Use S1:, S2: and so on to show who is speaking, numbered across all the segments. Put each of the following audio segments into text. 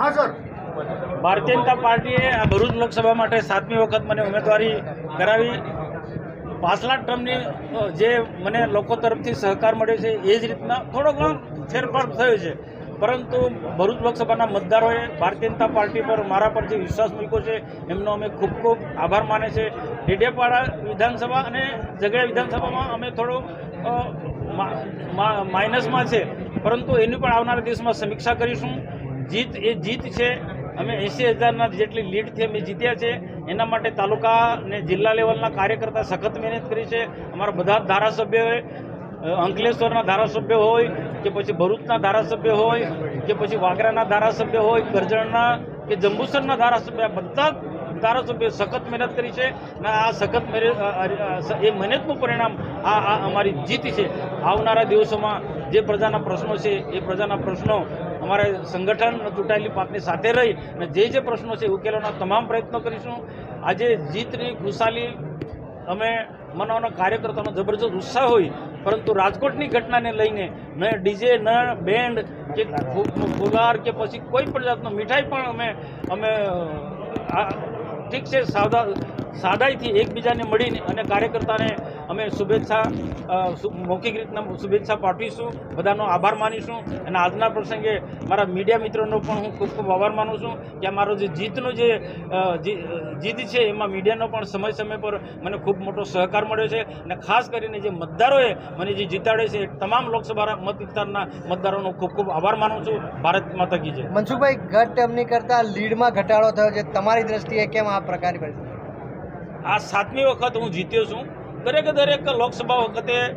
S1: હા
S2: ભારતીય જનતા પાર્ટીએ આ ભરૂચ લોકસભા માટે સાતમી વખત મને ઉમેદવારી કરાવી. પાછલા ટર્મની જે મને લોકો તરફથી સહકાર મળ્યો છે, એ જ રીતના થોડો ઘણો ફેરફાર થયો છે. પરંતુ ભરૂચ લોકસભાના મતદારોએ ભારતીય જનતા પાર્ટી પર મારા પર જે વિશ્વાસ મૂક્યો છે, એમનો અમે ખૂબ ખૂબ આભાર માને છે. ડેડિયાપાડા વિધાનસભા અને ઝઘડિયા વિધાનસભામાં અમે થોડો માઇનસમાં છે. પરંતુ એની પણ આવનારા દિવસમાં સમીક્ષા કરીશું. જીત એ જીત છે. અમે એંસી હજારના જેટલી લીડથી અમે જીત્યા છે. એના માટે તાલુકા અને જિલ્લા લેવલના કાર્યકર્તા સખત મહેનત કરી છે. અમારા બધા જ ધારાસભ્યોએ અંકલેશ્વરના ધારાસભ્ય હોય કે પછી ભરૂચના ધારાસભ્ય હોય કે પછી વાગરાના ધારાસભ્ય હોય કરજણના કે જંબુસરના ધારાસભ્ય બધા જ ધારાસભ્યો સખત મહેનત કરી છે અને આ સખત એ મહેનતનું પરિણામ આ આ અમારી જીત છે. આવનારા દિવસોમાં જે પ્રજાના પ્રશ્નો છે, એ પ્રજાના પ્રશ્નો અમારે સંગઠન ચૂંટાયેલી પાકની સાથે રહી અને જે જે પ્રશ્નો છે ઉકેલવાના તમામ પ્રયત્નો કરીશું. આજે જીતની ખુશાલી અમે મનાવના કાર્યકર્તાનો જબરજસ્ત ઉત્સાહ હોય, પરંતુ રાજકોટની ઘટનાને લઈને ન ડીજે ન, બેન્ડ કે ફુગાર કે પછી કોઈ પણ જાતનો મીઠાઈ પણ અમે અમે ઠીક છે સાદા સાદાઈથી એકબીજાને મળીને અને કાર્યકર્તાને અમે શુભેચ્છા મૌખિક રીતના શુભેચ્છા પાઠવીશું. બધાનો આભાર માનીશું. અને આજના પ્રસંગે મારા મીડિયા મિત્રોનો પણ હું ખૂબ ખૂબ આભાર માનું છું કે મારો જે જીતનો જે જીત છે એમાં મીડિયાનો પણ સમય સમય પર મને ખૂબ મોટો સહકાર મળ્યો છે. અને ખાસ કરીને જે મતદારોએ મને જે જીતાડે છે તમામ લોકસભા મત વિસ્તારના મતદારોનો ખૂબ ખૂબ આભાર માનું છું. ભારત માતા કી જય.
S3: મનસુખભાઈ, ગત ટર્મની કરતાં લીડમાં ઘટાડો થયો છે. તમારી દ્રષ્ટિએ કેમ આ પ્રકારની પરિસ્થિતિ?
S2: આ સાતમી વખત હું જીત્યો છું. દરેક દરેક લોકસભા વખતે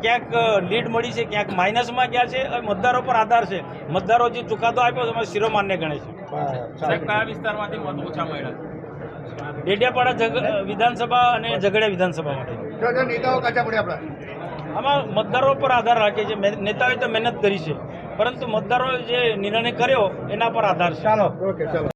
S2: ક્યાંક લીડ મળી છે ક્યાંક માઇનસમાં ગયા છે. હવે મતદારો પર આધાર છે. મતદારો જે ચુકાદો આપ્યો છે અમે શિરોમાન્ય ગણે છે.
S4: કયા વિસ્તારમાંથી મત ઓછા મળ્યા?
S2: ડેડિયાપાડા વિધાનસભા અને ઝઘડિયા વિધાનસભામાંથી
S1: જો જો નેતાઓ કાચા પડ્યા આપણા.
S2: આમાં મતદારો પર આધાર રાખે છે. મહેન- નેતાઓએ તો મહેનત કરી છે. પરંતુ મતદારોએ જે નિર્ણય કર્યો એના પર આધાર છે.
S1: ચાલો. ઓકે ચાલો.